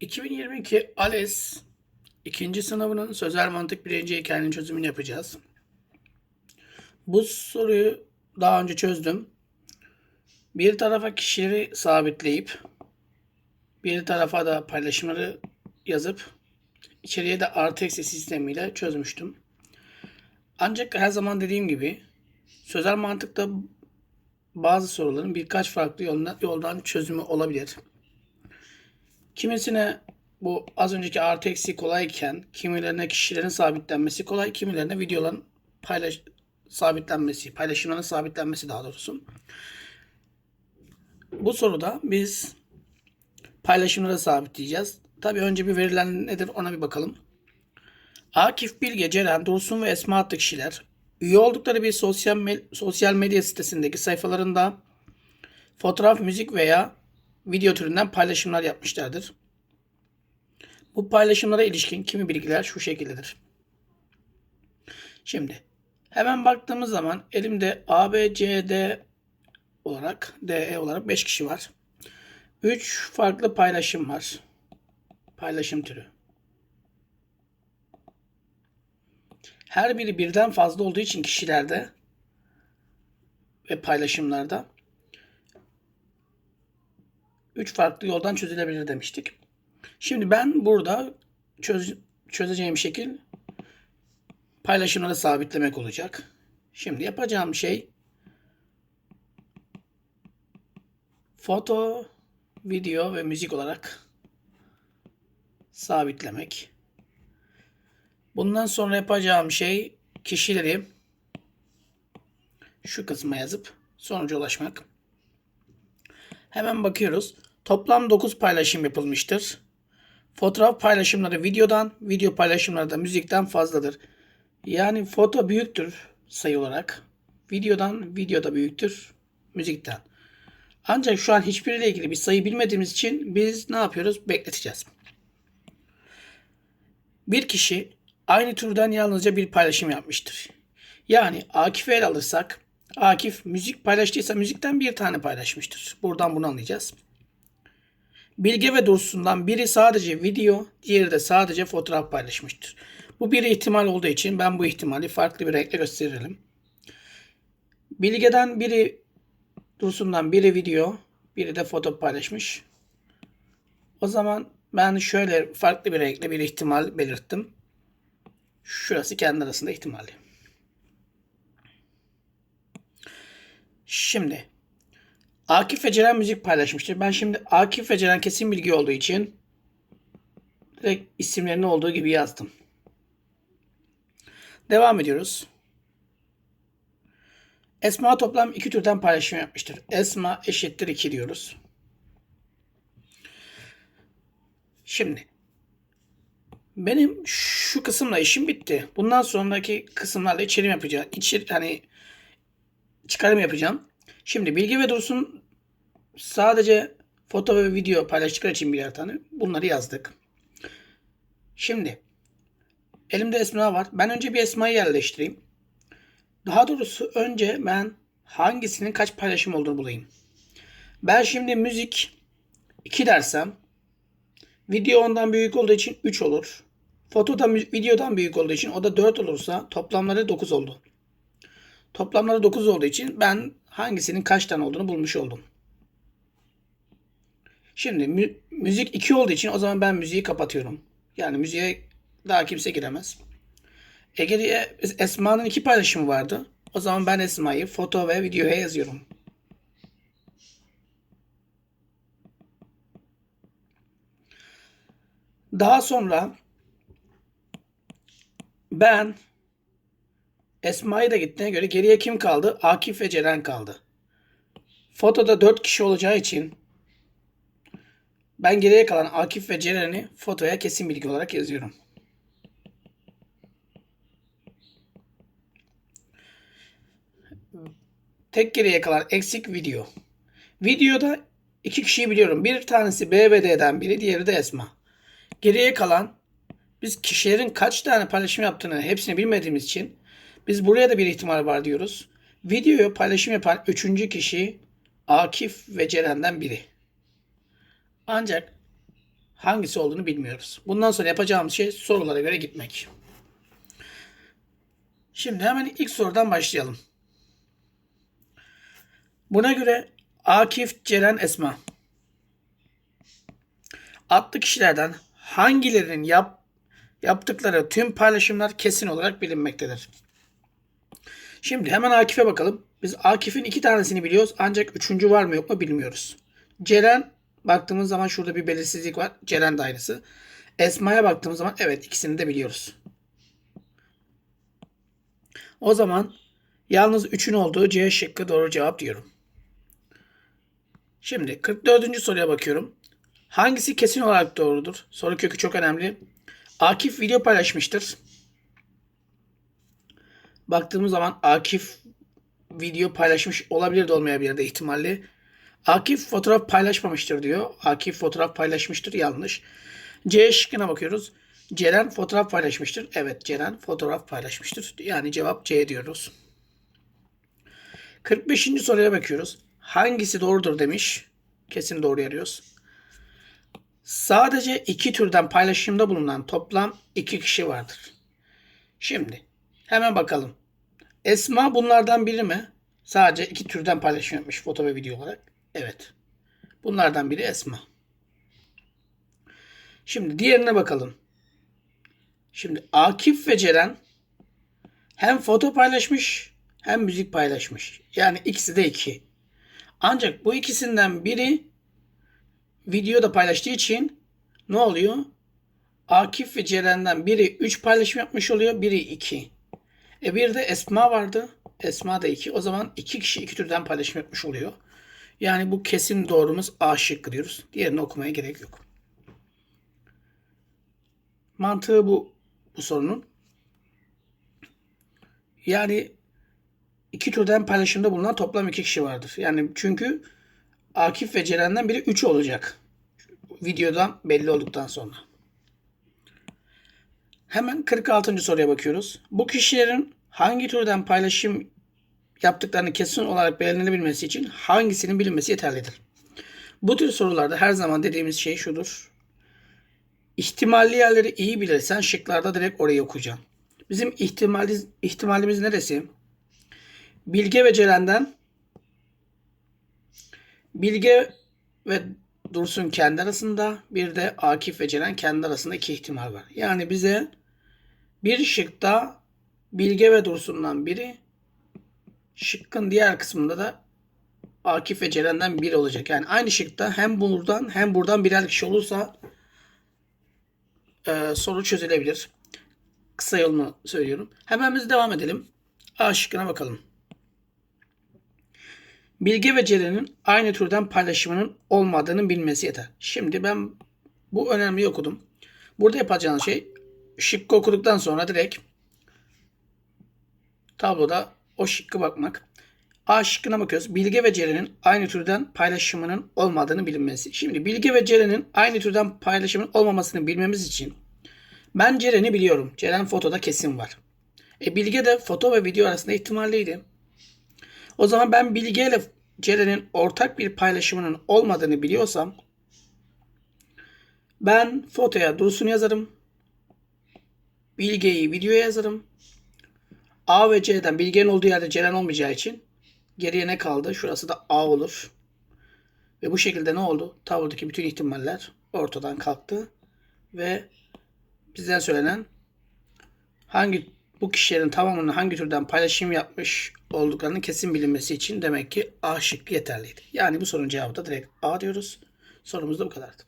2022 ALES ikinci sınavının sözel mantık birinci hikayenin çözümünü yapacağız. Bu soruyu daha önce çözdüm. Bir tarafa kişileri sabitleyip bir tarafa da paylaşımları yazıp içeriye de artı eksi sistemiyle çözmüştüm. Ancak her zaman dediğim gibi sözel mantıkta bazı soruların birkaç farklı yoldan, yoldan çözümü olabilir. Kimisine bu az önceki artı eksi kolayken kimilerine kişilerin sabitlenmesi kolay, kimilerine videoların paylaş sabitlenmesi, paylaşımların sabitlenmesi daha doğrusu. Bu soruda biz paylaşımları sabitleyeceğiz. Tabii önce bir verilen nedir ona bir bakalım. Akif Bilge, Ceren, Dursun ve Esma adlı kişiler üye oldukları bir sosyal, me- sosyal medya sitesindeki sayfalarında fotoğraf, müzik veya video türünden paylaşımlar yapmışlardır. Bu paylaşımlara ilişkin kimi bilgiler şu şekildedir. Şimdi hemen baktığımız zaman elimde A, B, C, D olarak DE olarak 5 kişi var. 3 farklı paylaşım var. Paylaşım türü. Her biri birden fazla olduğu için kişilerde ve paylaşımlarda 3 farklı yoldan çözülebilir demiştik. Şimdi ben burada çöz, çözeceğim şekil paylaşımları sabitlemek olacak. Şimdi yapacağım şey foto, video ve müzik olarak sabitlemek. Bundan sonra yapacağım şey kişileri şu kısma yazıp sonuca ulaşmak. Hemen bakıyoruz. Toplam 9 paylaşım yapılmıştır. Fotoğraf paylaşımları videodan, video paylaşımları da müzikten fazladır. Yani foto büyüktür sayı olarak. Videodan, video da büyüktür müzikten. Ancak şu an hiçbiriyle ilgili bir sayı bilmediğimiz için biz ne yapıyoruz? Bekleteceğiz. Bir kişi aynı türden yalnızca bir paylaşım yapmıştır. Yani Akif'i ele alırsak Akif müzik paylaştıysa müzikten bir tane paylaşmıştır. Buradan bunu anlayacağız. Bilge ve Dursun'dan biri sadece video, diğeri de sadece fotoğraf paylaşmıştır. Bu bir ihtimal olduğu için ben bu ihtimali farklı bir renkle gösterelim. Bilge'den biri Dursun'dan biri video, biri de foto paylaşmış. O zaman ben şöyle farklı bir renkle bir ihtimal belirttim. Şurası kendi arasında ihtimali. Şimdi Akif ve Ceren müzik paylaşmıştır. Ben şimdi Akif ve Ceren kesin bilgi olduğu için direkt isimlerini olduğu gibi yazdım. Devam ediyoruz. Esma toplam iki türden paylaşım yapmıştır. Esma eşittir 2 diyoruz. Şimdi benim şu kısımla işim bitti. Bundan sonraki kısımlarla içerim yapacağım. İçer, hani çıkarım yapacağım. Şimdi Bilgi ve Dursun sadece foto ve video paylaştıkları için birer tane bunları yazdık. Şimdi elimde Esma var. Ben önce bir Esma'yı yerleştireyim. Daha doğrusu önce ben hangisinin kaç paylaşım olduğunu bulayım. Ben şimdi müzik 2 dersem video ondan büyük olduğu için 3 olur. Foto da videodan büyük olduğu için o da 4 olursa toplamları 9 oldu. Toplamları 9 olduğu için ben hangisinin kaç tane olduğunu bulmuş oldum. Şimdi mü- müzik 2 olduğu için o zaman ben müziği kapatıyorum. Yani müziğe daha kimse giremez. Ege'ye Esma'nın iki paylaşımı vardı. O zaman ben Esma'yı foto ve videoya yazıyorum. Daha sonra ben Esma'yı da gittiğine göre geriye kim kaldı? Akif ve Ceren kaldı. Fotoda 4 kişi olacağı için ben geriye kalan Akif ve Ceren'i fotoya kesin bilgi olarak yazıyorum. Tek geriye kalan eksik video. Videoda iki kişiyi biliyorum. Bir tanesi B ve D'den biri, diğeri de Esma. Geriye kalan biz kişilerin kaç tane paylaşım yaptığını hepsini bilmediğimiz için biz buraya da bir ihtimal var diyoruz. Videoyu paylaşım yapan üçüncü kişi Akif ve Ceren'den biri. Ancak hangisi olduğunu bilmiyoruz. Bundan sonra yapacağımız şey sorulara göre gitmek. Şimdi hemen ilk sorudan başlayalım. Buna göre Akif, Ceren, Esma adlı kişilerden hangilerinin yap, yaptıkları tüm paylaşımlar kesin olarak bilinmektedir. Şimdi hemen Akif'e bakalım. Biz Akif'in iki tanesini biliyoruz ancak üçüncü var mı yok mu bilmiyoruz. Ceren baktığımız zaman şurada bir belirsizlik var. Ceren de aynısı. Esma'ya baktığımız zaman evet ikisini de biliyoruz. O zaman yalnız 3'ün olduğu C şıkkı doğru cevap diyorum. Şimdi 44. soruya bakıyorum. Hangisi kesin olarak doğrudur? Soru kökü çok önemli. Akif video paylaşmıştır. Baktığımız zaman Akif video paylaşmış olabilir de olmayabilir de ihtimalli. Akif fotoğraf paylaşmamıştır diyor. Akif fotoğraf paylaşmıştır yanlış. C şıkkına bakıyoruz. Ceren fotoğraf paylaşmıştır. Evet Ceren fotoğraf paylaşmıştır. Yani cevap C diyoruz. 45. soruya bakıyoruz. Hangisi doğrudur demiş. Kesin doğru arıyoruz. Sadece iki türden paylaşımda bulunan toplam iki kişi vardır. Şimdi hemen bakalım. Esma bunlardan biri mi? Sadece iki türden paylaşım yapmış foto ve video olarak. Evet. Bunlardan biri Esma. Şimdi diğerine bakalım. Şimdi Akif ve Ceren hem foto paylaşmış hem müzik paylaşmış. Yani ikisi de iki. Ancak bu ikisinden biri videoda paylaştığı için ne oluyor? Akif ve Ceren'den biri 3 paylaşım yapmış oluyor, biri 2. E bir de Esma vardı. Esma da 2. O zaman 2 kişi iki türden paylaşım yapmış oluyor. Yani bu kesin doğrumuz A şıkkı diyoruz. Diğerini okumaya gerek yok. Mantığı bu bu sorunun. Yani iki türden paylaşımda bulunan toplam iki kişi vardır. Yani çünkü Akif ve Ceren'den biri 3 olacak. Videodan belli olduktan sonra. Hemen 46. soruya bakıyoruz. Bu kişilerin hangi türden paylaşım yaptıklarını kesin olarak belirlenebilmesi için hangisinin bilinmesi yeterlidir? Bu tür sorularda her zaman dediğimiz şey şudur. İhtimalli yerleri iyi bilirsen şıklarda direkt orayı okuyacaksın. Bizim ihtimali, ihtimalimiz neresi? Bilge ve Ceren'den Bilge ve Dursun kendi arasında bir de Akif ve Ceren kendi arasında iki ihtimal var. Yani bize bir şıkta Bilge ve Dursun'dan biri şıkkın diğer kısmında da Akif ve Ceren'den biri olacak. Yani aynı şıkta hem buradan hem buradan birer kişi olursa e, soru çözülebilir. Kısa yolunu söylüyorum. Hemen biz devam edelim. A şıkkına bakalım. Bilge ve Ceren'in aynı türden paylaşımının olmadığını bilmesi yeter. Şimdi ben bu önemli okudum. Burada yapacağınız şey şıkkı okuduktan sonra direkt tabloda o şıkkı bakmak. A şıkkına bakıyoruz. Bilge ve Ceren'in aynı türden paylaşımının olmadığını bilinmesi. Şimdi Bilge ve Ceren'in aynı türden paylaşımın olmamasını bilmemiz için ben Ceren'i biliyorum. Ceren fotoda kesin var. E Bilge de foto ve video arasında ihtimalliydi. O zaman ben Bilge ile Ceren'in ortak bir paylaşımının olmadığını biliyorsam ben fotoya Dursun yazarım. Bilge'yi videoya yazarım. A ve C'den Bilge'nin olduğu yerde Ceren olmayacağı için geriye ne kaldı? Şurası da A olur. Ve bu şekilde ne oldu? Tablodaki bütün ihtimaller ortadan kalktı. Ve bizden söylenen hangi bu kişilerin tamamının hangi türden paylaşım yapmış olduklarının kesin bilinmesi için demek ki A şıkkı yeterliydi. Yani bu sorunun cevabı da direkt A diyoruz. Sorumuz da bu kadardı.